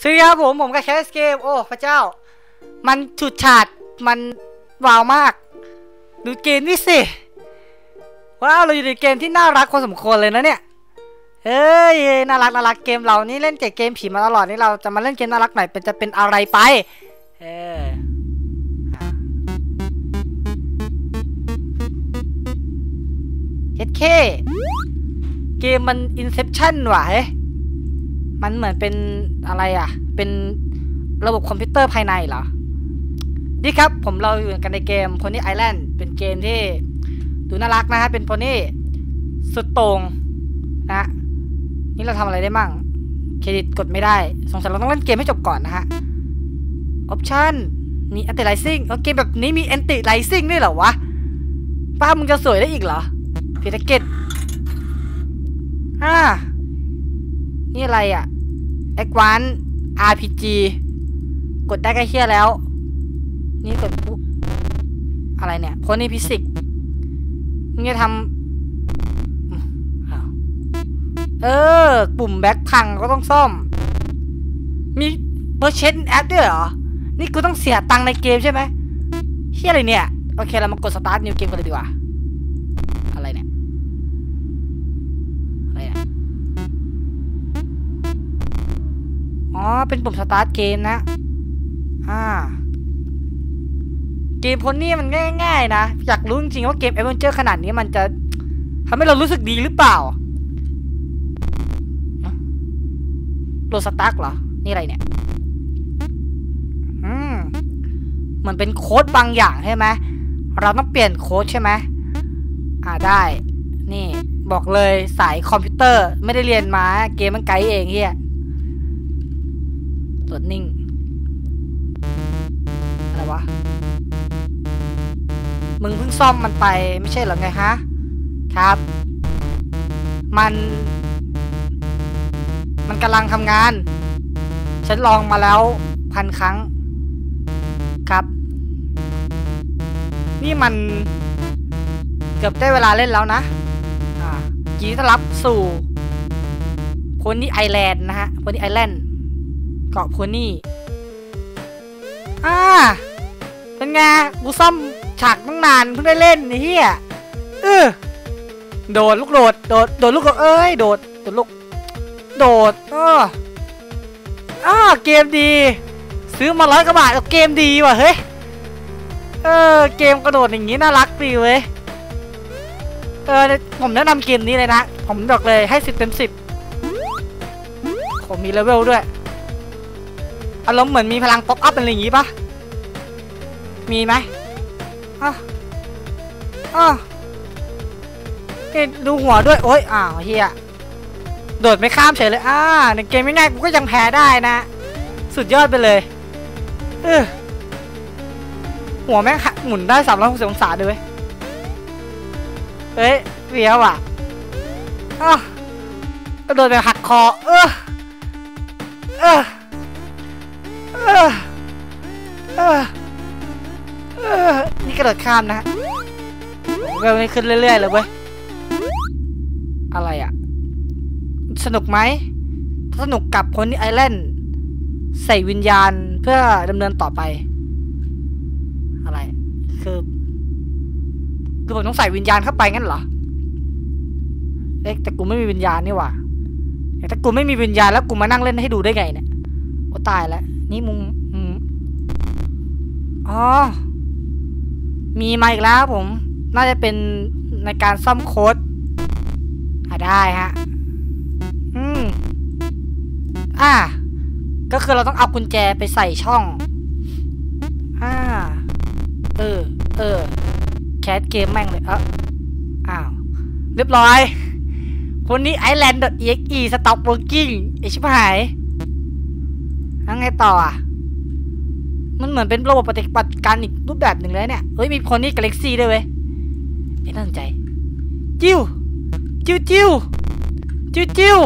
สวัสดีครับผมผมกับแคสเกมโอ้พระเจ้า มันฉุดฉาดมันว้าวมาก ดูเกมนี่สิว้าวเราอยู่ในเกมที่น่ารักพอสมควรเลยนะเนี่ยเอ้ยน่ารักน่ารักเกมเรานี่เล่นแต่เกมผีมาตลอดนี่เราจะมาเล่นเกมน่ารักหน่อยเป็นจะเป็นอะไรไปเออเฮ็ดเคเกมมัน Inception ว่ะเฮ้ย มันเหมือนเป็นอะไรอะ เป็นระบบคอมพิวเตอร์ภายในเหรอ นี่ครับผมเราอยู่กันในเกม Pony Island เป็นเกมที่ดูน่ารักนะฮะ เป็นโพนี่สุดโต่งนะ นี่เราทำอะไรได้มั่ง เครดิตกดไม่ได้ สงสัยเราต้องเล่นเกมให้จบก่อนนะฮะ ออปชั่นมี anti rising เกมแบบนี้มี anti rising ด้วยเหรอวะ ป้ามึงจะสวยได้อีกเหรอพิธกิจอ่า นี่อะไรอะ a d v a n c e RPG กดได้ก็เฮี้ยแล้ว นี่กดปุ๊บอะไรเนี่ยโพนี่ฟิสิกมึงจะทำเออ ปุ่มแบ็คพังก็ต้องซ่อม มีเ u r ร์เชนแอปด้วยเหรอ นี่กูต้องเสียตังค์ในเกมใช่ไหมเฮี้ยอะไรเนี่ย โอเค เรามากดสตาร์ทนิวเกมกันเลยดีกว่า เป็นปุ่มสตาร์ทเกมนะ อ่า เกมพนนี่มันง่ายๆนะ อยากรู้จริงๆว่าเกมเอเวนเจอร์ขนาดนี้มันจะทำให้เรารู้สึกดีหรือเปล่าโลสตาร์ทเหรอ นี่อะไรเนี่ย อืมเหมือนเป็นโค้ดบางอย่างใช่ไหม เราต้องเปลี่ยนโค้ดใช่ไหม อ่าได้ นี่ บอกเลยสายคอมพิวเตอร์ไม่ได้เรียนมา เกมมันไกด์เองเฮีย ตรวจนิ่ง อะไรวะ มึงเพิ่งซ่อมมันไปไม่ใช่เหรอไงฮะ ครับ มัน มันกำลังทำงาน ฉันลองมาแล้วพันครั้ง ครับ นี่มันเกือบได้เวลาเล่นแล้วนะอ่ายินดีต้อนรับสู่โพนี่ไอแลนด์นะฮะโพนี่ไอแลนด์ เกาะโพนี่อ่าเป็นไงกูซ่อมฉากตั้งนานเพิ่งได้เล่นไอ้เหี้ยเออโดดลูกโดดโดดโดดลูกโดดเอ้ยโดดโดดลูกโดดเอออ่าเกมดี ซื้อมาร้อยกว่าบาทเกมดีว่ะเฮ้ยเออเกมกระโดดอย่างงี้น่ารักดีเว้ยเออผมแนะนำเกมนี้เลยนะ ผมบอกเลยให้สิบเต็มสิบผมมีเลเวลด้วย อารมณ์เหมือนมีพลังป๊อปอัพอะไรอย่างงี้ปะมีไหมอะอะนี่ดูหัวด้วย โอ้ยอ้าวเฮียโดดไม่ข้ามเฉยเลย อ่า ในเกมง่ายๆกูก็ยังแพ้ได้นะ สุดยอดไปเลย เออหัวแม่งหมุนได้สามร้อยหกสิบองศาด้วยเฮ้ยเฟี้ยวอะอะกระโดดไปหักคอ เออเออ นี่กระโดดข้ามนะเวลนี้ขึ้นเรื่อยๆเลยเว้ย อะไรอะสนุกไหมสนุกกับคนที่ไอแลนด์ใส่วิญญาณเพื่อดำเนินต่อไป อะไร คือ คือผมต้องใส่วิญญาณเข้าไปงั้นเหรอ เอ๊ะแต่กูไม่มีวิญญาณนี่หว่าแต่กูไม่มีวิญญาณแล้วกูมานั่งเล่นให้ดูได้ไงเนี่ย โอ้ตายแล้ว นี่มุม อ๋อ มีมาอีกแล้วผม น่าจะเป็นในการซ่อมโค้ดอะได้ฮะ อืม อ่า ก็คือเราต้องเอากุญแจไปใส่ช่อง อ่า เออ เออ แคสเกมแม่งเลยเอออ้าว เรียบร้อย คนนี้ island.exe stop working ไอชิบหายแล้วไงต่ออะ มันเหมือนเป็นระบบปฏิบัติการอีกรูปแบบหนึ่งเลยเนี่ย เฮ้ยมีคนนี้กาแล็กซี่ด้วยเว้ยไม่ตั้งใจ จิ้ว จิ้วจิ้วจิ้วจิ้ว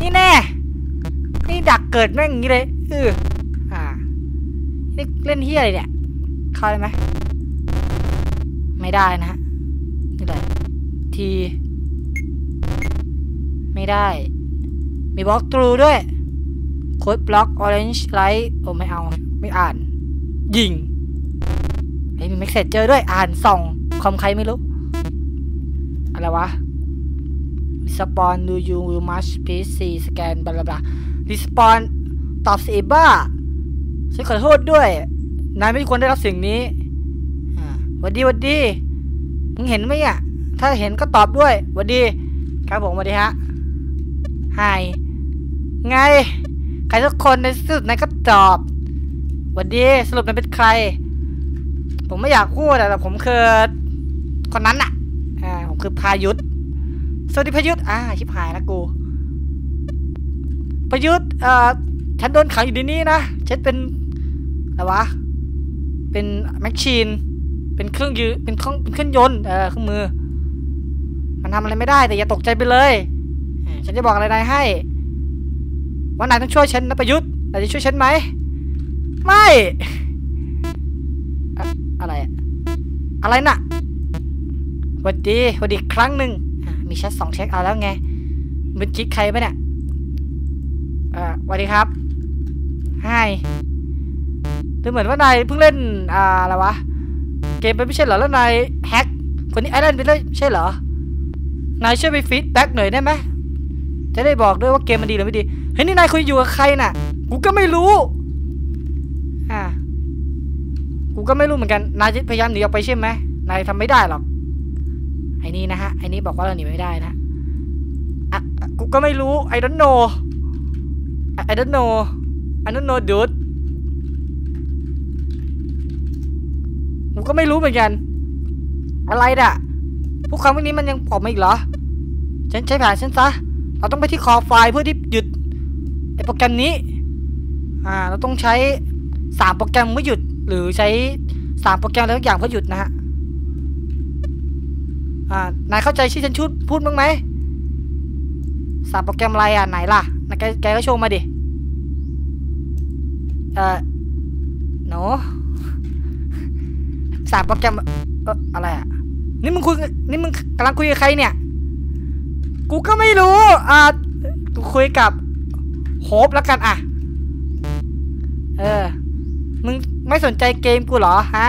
นี่แน่ นี่ดักเกิดแม่งอย่างนี้เลยเอออ่านี่เล่นเฮียอะไรเนี่ย เข้าได้ไหม ไม่ได้นะฮะนี่เลยที ไม่ได้ มีบล็อกทรูด้วยโค้ดบล็อกออเรนจ์ไลท์โอ้ไม่เอา ไม่อ่าน ยิงไอ้ยมีเมกเซจเจอด้วยอ่านส่องคอมใครไม่รู้ อะไรวะสปอนดูยูวิลมัชพีซีสแกนบลาบลารีสปอนตอบสิบ้าฉันขอโทษด้วย นายไม่ควรได้รับสิ่งนี้อ่าหวัดดีหวัดดี มึงเห็นไหมอะ ถ้าเห็นก็ตอบด้วยหวัดดี ครับผมสวัสดีฮะไฮไง ใครสักคนในสุดนายก็ตอบ หวัดดีสรุปนายเป็นใคร ผมไม่อยากพูดอะแต่ผมคือคนนั้นอะอ่าผมคือพายุทธสวัสดีพายุทธอ่าชิบหายแล้วกูพายุทธเอ่อฉันโดนขังอยู่ในนี้นะฉันเป็นอะไรวะเป็นแมชชีนเป็นเครื่องยืนเป็นเครื่องเป็นเครื่องยนต์เออเครื่องมือ มันทำอะไรไม่ได้แต่อย่าตกใจไปเลยฉันจะบอกอะไรนายให้ ว่านายต้องช่วยฉันนะประยุทธ์นายจะช่วยฉันไหม ไม่ อะอะไรอะอะไรน่ะหวัดดีหวัดดีครั้งหนึ่งมีแชทสองเช็คเอาแล้วไงเป็นจิ๊กใครปะเนี่ยอ่อสวัสดีครับไฮดูเหมือนว่านายเพิ่งเล่น อ่า อะไรวะ เกมไปไม่ใช่เหรอ แล้วนายแฮกคนนี้ไอแลนด์ไปเลยใช่เหรอ นายช่วยไปฟีดแบ็กหน่อยได้ไหมจะได้บอกด้วยว่าเกมมันดีหรือไม่ดี เฮ้ยนี่นายคุยอยู่กับใครน่ะ กูก็ไม่รู้ กูก็ไม่รู้เหมือนกัน นายพยายามหนีออกไปใช่ไหมนายทำไม่ได้หรอก ไอ้นี่นะฮะ ไอ้นี่บอกว่าเราหนีไม่ได้นะอะกูก็ไม่รู้ I don't know I don't know I don't know dude กูก็ไม่รู้เหมือนกัน อะไรน่ะ พวกคำพวกนี้มันยังออกมาอีกเหรอ ฉันใช้แผนฉันซะ เราต้องไปที่คอไฟล์เพื่อที่หยุดไอโปรแกรมนี้ อ่า เราต้องใช้สามโปรแกรมเพื่อหยุด หรือใช้สามโปรแกรมอะไรทุกอย่างเพื่อหยุดนะฮะอ่านายเข้าใจที่ฉันชุดพูดบ้างไหมสามโปรแกรมอะไรอะไหนล่ะนายแกแกก็โชว์มาดิเอ่อโนสามโปรแกรมเอออะไรอะนี่มึงคุยนี่มึงกำลังคุยกับใครเนี่ย กูก็ไม่รู้ อ่ากูคุยกับโฮปแล้วกันอะ เออ มึง ไม่สนใจเกมกูเหรอฮะ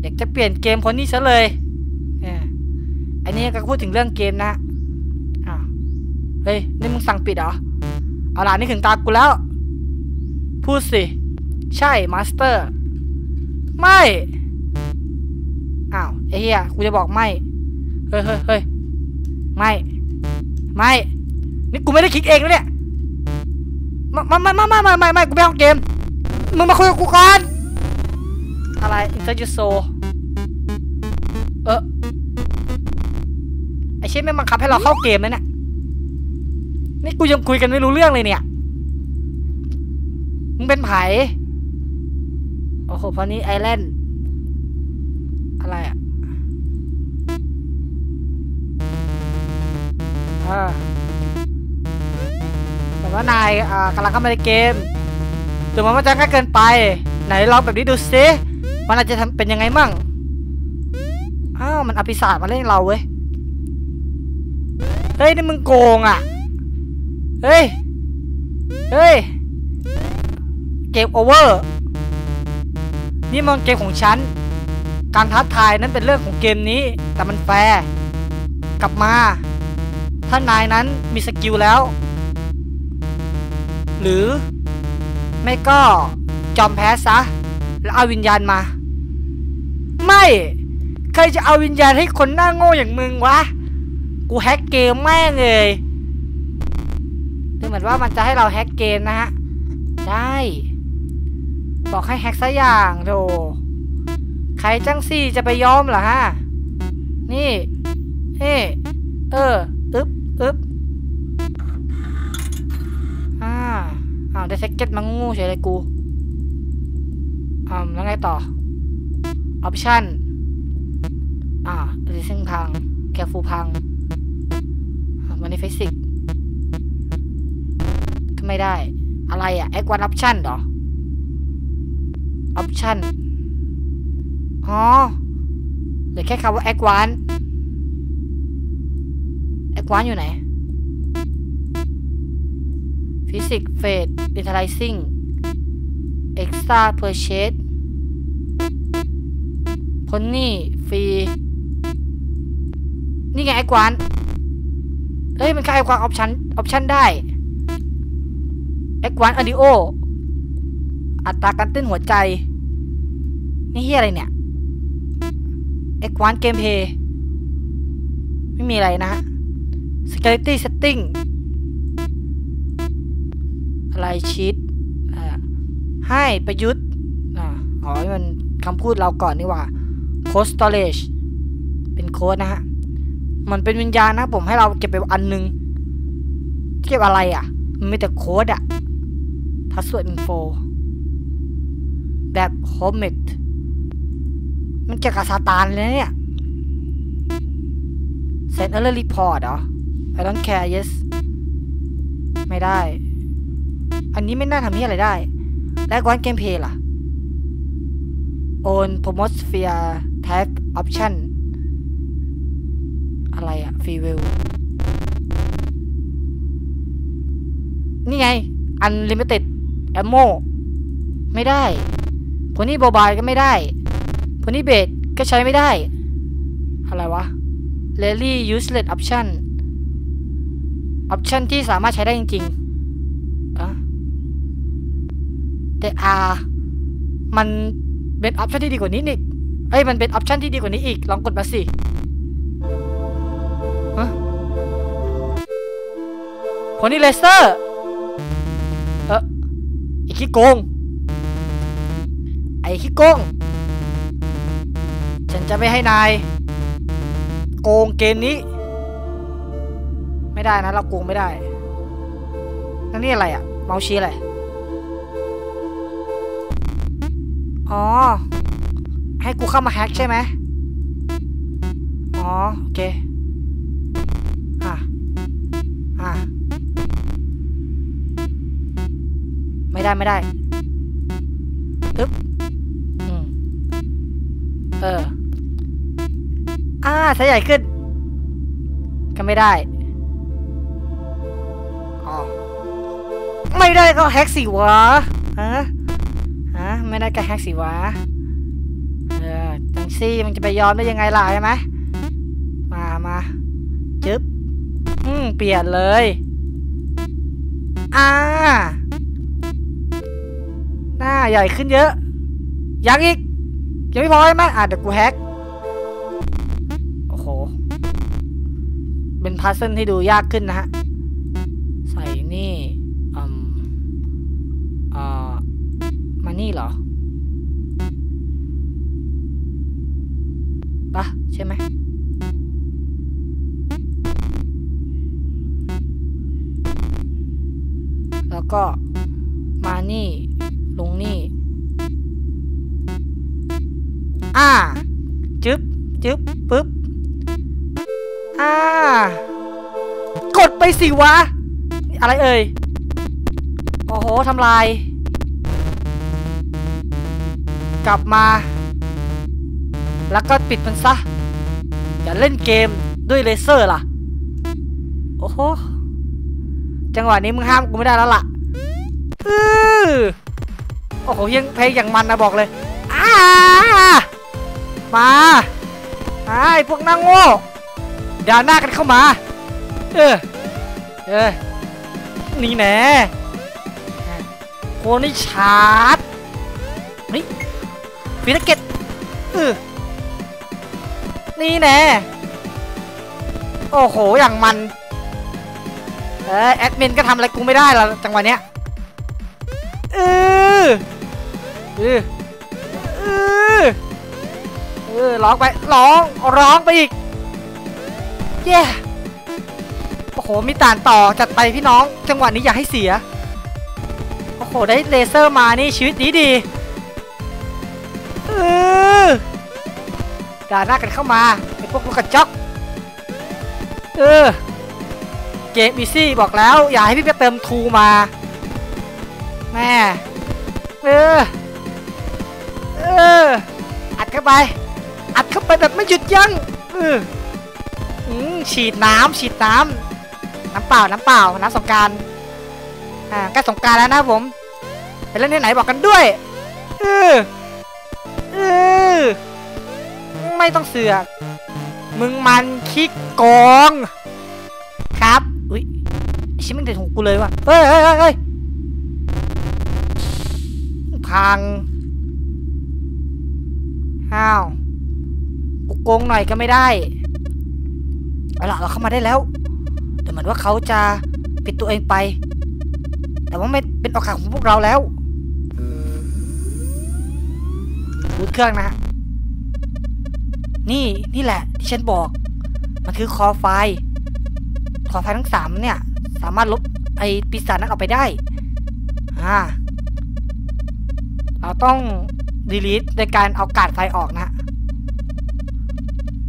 อยากจะเปลี่ยนเกมคนนี้ซะเลยอออันนี้ก็พูดถึงเรื่องเกมนะอ้าวเฮ้ยนี่มึงสั่งปิดเหรอเอาล่ะนี่ถึงตากูแล้ว พูดสิ ใช่มาสเตอร์ ไม่อ้าวไอ้เหี้ยกูจะบอกไม่ เฮ้ยเฮ้ยเฮ้ยไม่ ไม่ นี่กูไม่ได้คิดเองนะเนี่ยมามามามามาไม่ไม่กูไม่เอาเกม มึงมาคุยกับกูก่อน อะไร Insert your soul เออไอเช่นไม่บังคับให้เราเข้าเกมนะเนี่ยนี่กูยังคุยกันไม่รู้เรื่องเลยเนี่ยมึงเป็นไผ่โอ้โหพอนี้ไอแลนด์อะไรอะอ่าแต่ว่านายอ่ากำลังเข้ามาในเกมดูมันว่าจะง่ายเกินไป ไหนลองแบบนี้ดูซิ มันอาจจะทำเป็นยังไงมั่ง อ้าว มันอภิศาจมาเล่นเราเว้ย เฮ้ย นี่มึงโกงอะ เฮ้ย เฮ้ย เกมโอเวอร์ นี่มันเกมของฉัน การท้าทายนั้นเป็นเรื่องของเกมนี้ แต่มันแฟร์ กลับมา ถ้านายนั้นมีสกิลแล้ว หรือ ไม่ก็จอมแพ้ซะ แล้วเอาวิญญาณมา ไม่ ใครจะเอาวิญญาณให้คนหน้าโง่อย่างมึงวะ กูแฮกเกมแม่งเลยดูเหมือนว่ามันจะให้เราแฮกเกมนะฮะได้บอกให้แฮกซะอย่างโดใครจังสี่จะไปยอมเหรอฮะ นี่นี่เออ อึ๊บอึ๊บอ่าอ้าวได้แซ็กเก็ตมางูเฉยเลยกูอ่าแล้วไงต่อ ออปชันอ่ารีซิ่งพังแคฟูพังมันในฟิสิกก็ไม่ได้ อะไรอะแอควันออปชันเหรอออปชันอ๋อเหลือแค่คำว่าแอควานแอควานอยู่ไหน Physics Fate Utilizing Extra Purchase พนนี่ฟรี นี่ไงไอ้กวานเฮ้ยมันค่าไอ้กวานออปชั่นออปชั่นได้ไอ้กวานอดิโอ อัตราการเต้นหัวใจ นี่เฮียอะไรเนี่ยไอ้กวานเกมเพย์ไม่มีอะไรนะฮะ security setting อะไรชีตให้ประยุทธ์อ๋อมันคำพูดเราก่อนนี่หว่า code storage เป็นโค้ดนะฮะมันเป็นวิญญาณนะผมให้เราเก็บไปอันหนึง เก็บอะไรอะ มันมีแต่โค้ดอะ password info แบบ homemade มันเกี่ยวกับซาตานเลยเนี่ย send alert report เหรอ I don't care yes ไม่ได้ อันนี้ไม่น่าทำที่อะไรได้ และกวนเกมเพย์ล่ะ own promosphere tag option อะไรอะ free will นี่ไง unlimited ammo ไม่ได้พวกนี้โบบายก็ไม่ได้พวกนี้เบสก็ใช้ไม่ได้ อะไรวะ rarely useless option option ที่สามารถใช้ได้จริงๆอะ แต่ R มันเป็นออปชันที่ดีกว่านี้นี่ เอ้ยมันเป็นออปชันที่ดีกว่านี้อีก ลองกดมาสิฮะคนนี้เลเซอร์ เออไอ้ขี้โกง ไอ้ขี้โกง ฉันจะไม่ให้นาย โกงเกมนี้ ไม่ได้นะเราโกงไม่ได้นั่นนี่อะไรอะเมาส์ชี้อะไร อ๋อ ให้กูเข้ามาแฮ็กใช่ไหมอ๋อโอเคอะอะไม่ได้ไม่ได้ตึ๊บอืมเอออ่าใช้ใหญ่ขึ้น ก็ไม่ได้อ๋อไม่ได้ก็แฮ็กสิวะฮะฮะไม่ได้ก็แฮกสิวะ ซี่มันจะไปย้อมได้ยังไงล่ะใช่ไหมมามาจึ๊บอืมเปลี่ยนเลยอ่าหน้าใหญ่ขึ้นเยอะยังอีกยังไม่พอใช่ไหมอะเดี๋ยวกูแฮกโอ้โห เป็นพาสเซิลที่ดูยากขึ้นนะฮะ ใส่นี่อืมอ่ามานี่เหรอ ใช่ไหมแล้วก็มานี่ ลงนี่ อ่า จึ๊บ จึ๊บ ปึ๊บ อ่า กดไปสิวะ อะไรเอ่ย โอ้โห ทำลาย กลับมา แล้วก็ปิดมันซะ เล่นเกมด้วยเลเซอร์ล่ะ โอ้โห จังหวะนี้มึงห้ามกูไม่ได้แล้วล่ะอือโอ้โหยังเพลงอย่างมันนะบอกเลยอ้ามาไอ้พวกนางโง่ด่าหน้ากันเข้ามา เออ เออ นี่แน่โคนี่ชาร์จนี่ฟีตเก็ตเออ นี่แน่โอ้โห อย่างมัน เออแอดมินก็ทำอะไรกูไม่ได้ละจังหวะเนี้ยเออเออเออเออร้องไป ร้อง ร้องไปอีก เย้ โอ้โห มีต่านต่อ จัดไปพี่น้อง จังหวะนี้อย่าให้เสีย โอ้โห ได้เลเซอร์มานี่ชีวิตดีดี ด่าหน้ากันเข้ามาไอพวกลูกกระจอกเออเกมอีซี่บอกแล้ว อย่าให้พี่ไปเติมทูมาแม่เออเอออัดเข้าไป อัดเข้าไปแบบไม่หยุดยั้งเออฉีดน้ำฉีดน้ำน้ำเปล่าน้ำเปล่าน้ำสงการอ่าใกล้สงการแล้วนะผมไปเล่นที่ไหนบอกกันด้วยเออเออ ไม่ต้องเสือก มึงมันคิกโกงครับ อุ้ยไอ้ชิมึงเด็ดหูกูเลยว่ะเฮ้ยเฮ้ยเฮ้ยเฮ้ยพังห้าวกูโกงหน่อยก็ไม่ได้ เอาล่ะเราเข้ามาได้แล้ว แต่เหมือนว่าเขาจะปิดตัวเองไป แต่ว่าไม่เป็นโอกาสของพวกเราแล้วบูดเครื่องนะฮะ นี่นี่แหละที่ฉันบอก มันคือคอไฟคอไฟทั้งสามเนี่ย สามารถลบไอปีศาจนั้นออกไปได้ อ่า เราต้อง delete โดยการเอาการ์ดไฟออกนะ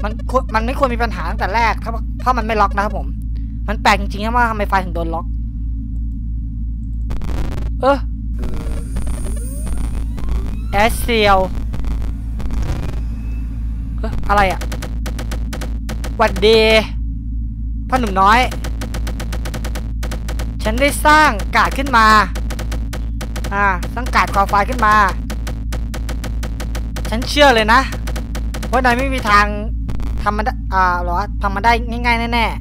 มันควรมันไม่ควรมีปัญหาตั้งแต่แรก ถ้าเพราะมันไม่ล็อกนะครับผม มันแปลกจริงๆนะว่าทำไมไฟถึงโดนล็อก เออแอสเซียล อะไรอะหวัดดีพ่อหนุ่มน้อย ฉันได้สร้างกาดขึ้นมา อ่า สร้างกาดคอไฟขึ้นมา ฉันเชื่อเลยนะว่านายไม่มีทางทำมันได้อ่าหรอทำมันได้ง่ายๆแน่ๆ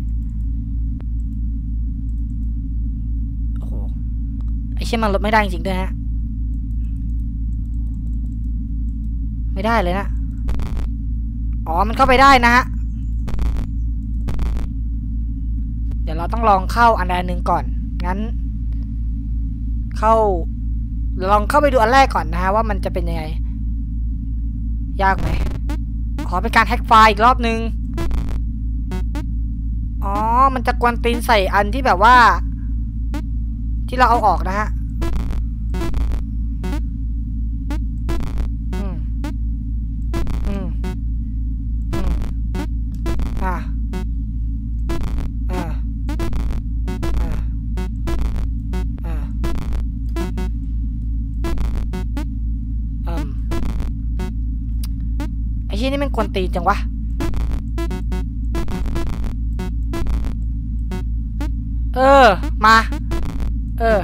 โอ้โหไอเชี่ยมันลบไม่ได้จริงๆด้วยฮะ ไม่ได้เลยนะ อ๋อ มันเข้าไปได้นะฮะ เดี๋ยวเราต้องลองเข้าอันใดหนึ่งก่อน งั้น เข้า ลองเข้าไปดูอันแรกก่อนนะฮะว่ามันจะเป็นยังไง ยากไหมขอเป็นการแฮ็กไฟล์อีกรอบนึง อ๋อ มันจะกวนตีนใส่อันที่แบบว่า ที่เราเอาออกนะฮะ ไอ้ที่นี่มันกวนตีจังวะ เออ มา เออ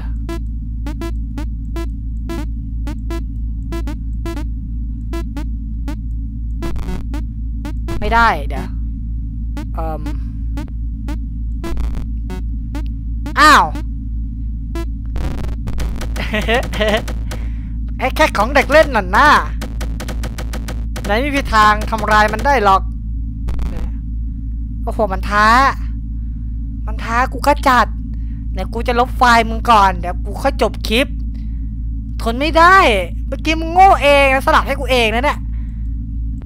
ไม่ได้เดี๋ยวเอ่มอ้าวไอ้แค่ของเด็กเล่นน่ะนะ ไหนไม่มีทางทำลายมันได้หรอกโอ้โหมันท้า มันท้ากูก็จัดเดี๋ยวกูจะลบไฟล์มึงก่อนเดี๋ยวกูค่อยจบคลิป ทนไม่ได้เมื่อกี้มึงโง่เองสลับให้กูเองนะเนี่ย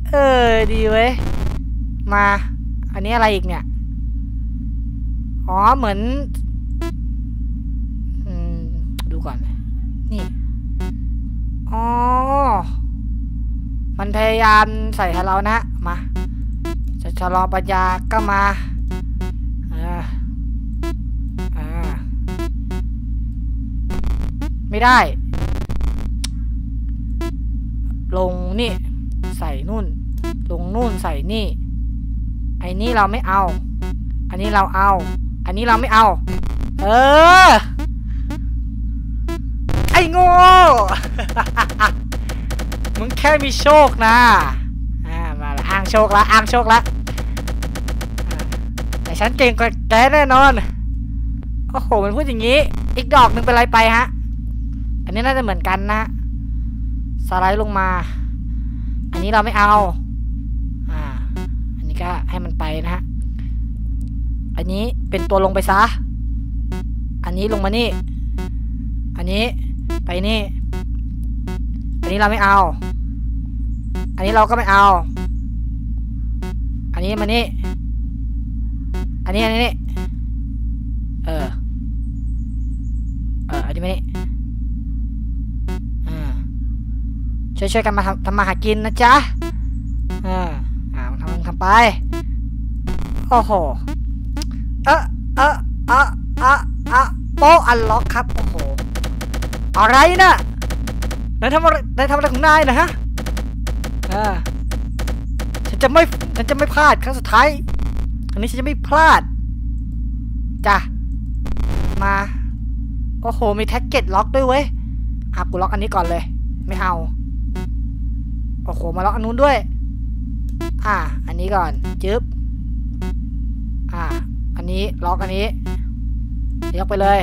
เออดีเว้ยมา อันนี้อะไรอีกเนี่ยอ๋อเหมือนอืมดูก่อน นี่ อ๋อ มันพยายามใส่ให้เรานะ มา จะชะลอปัญญาก็มาอ่าอ่าไม่ได้ ลงนี่ ใส่นู่น ลงนู่นใส่นี่ ไอ้นี่เราไม่เอา อันนี้เราเอา อันนี้เราไม่เอา เออ ไอ้โง่ มึงแค่มีโชคนะอ่ามาละอ้างโชคละอ้างโชคละแต่ฉันเก่งกว่าแกแน่นอนโอ้โหมันพูดอย่างนี้ อีกดอกหนึ่งเป็นไรไปฮะ อันนี้น่าจะเหมือนกันนะสไลด์ลงมา อันนี้เราไม่เอา อ่า อันนี้ก็ให้มันไปนะฮะ อันนี้เป็นตัวลงไปซะ อันนี้ลงมานี่ อันนี้ไปนี่ นนี้เราไม่เอา อันนี้เราก็ไม่เอา อันนี้มานี่ อันนี้อันนี้ เออ เออ อันนี้มานี่อ่าช่วยช่วยกันมาทำทำมาหากินนะจ๊ะอ่าอ่าทำทำไป โอ้โห เออเออเออเออเออโป๊ะอันล็อกครับ โอ้โห อะไรนะ นายทำอะไรนายทำอะไรของนายนะฮะอ่าฉันจะไม่ฉันจะไม่พลาดครั้งสุดท้ายอันนี้ฉันจะไม่พลาดจ้ะมาโอ้โหมีแท็กเก็ตล็อกด้วยเว้ยอะกูล็อกอันนี้ก่อนเลย ไม่เอาโอ้โหมาล็อกอันนู้นด้วย อะอันนี้ก่อนจึ๊บอะอันนี้ล็อกอันนี้ยกไปเลย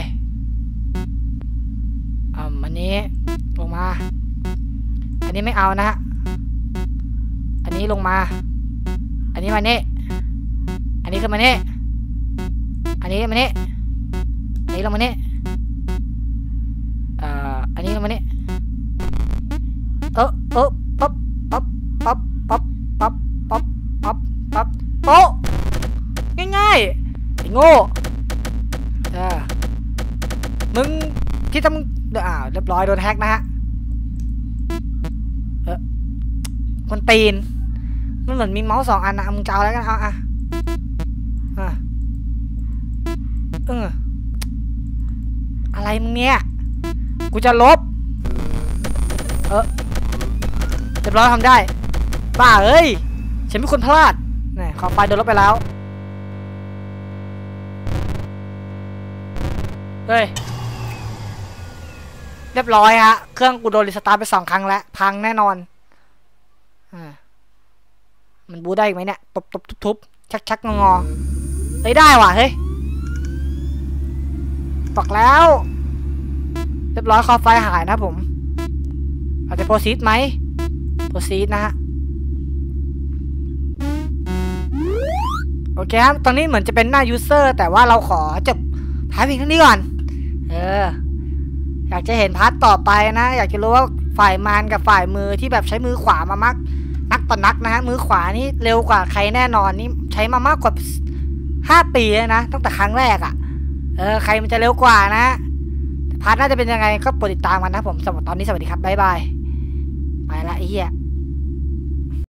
อ่าอันนี้ มา อันนี้ไม่เอานะฮะ อันนี้ลงมา อันนี้มาเนี่อันนี้ขึ้นมาเนี่อันนี้มาเนี่อันนี้ลงมานี่เอ่ออันนี้ลงมาเนี่เออเออปั๊บปั๊บปั๊บปั๊บปั๊บปั๊บปั๊บปั๊บโป๊ะง่ายๆไอ้โง่เออมึงคิดจะมึงเดี๋ยวอ่าวเรียบร้อยโดนแฮกนะฮะ คนตีน มันเหมือนมีเมาส์สองอันนะมึงจะเอาแล้วกันเอาอะอะเอออะไรมึงเนี่ย กูจะลบ เออเรียบร้อยทำได้ บ้าเอ้ย ฉันเป็นคนพลาดนี่ขอไฟโดนลบไปแล้ว เฮ้ย เรียบร้อยฮะ เครื่องกูโดนรีสตาร์ทไปสองครั้งแล้ว พังแน่นอน มันบูได้ไหมเนี่ยตบตบทุบทุบชักชักงองอเฮ้ยได้ว่ะเฮ้ยบอกแล้ว เรียบร้อยคอไฟหายนะผม อาจจะโปรซีดไหมโปรซีดนะฮะโอเคครับ ตอนนี้เหมือนจะเป็นหน้า user แต่ว่าเราขอจบท้ายเพียงเท่านี้ก่อน เออ อยากจะเห็นพาร์ทต่อไปนะ อยากจะรู้ว่าฝ่ายมารกับฝ่ายมือที่แบบใช้มือขวามามัก นักต่อนักนะฮะมือขวานี่เร็วกว่าใครแน่นอนนี่ใช้มามากกว่าห้าปีแล้วนะตั้งแต่ครั้งแรกอะ่ะ เออใครมันจะเร็วกว่านะพาร์ทน่าจะเป็นยังไงก็โปรดติดตามกันนะผมสำหรับตอนนี้สวัสดีครับบ๊ายบายไปละไอ้เหี้ย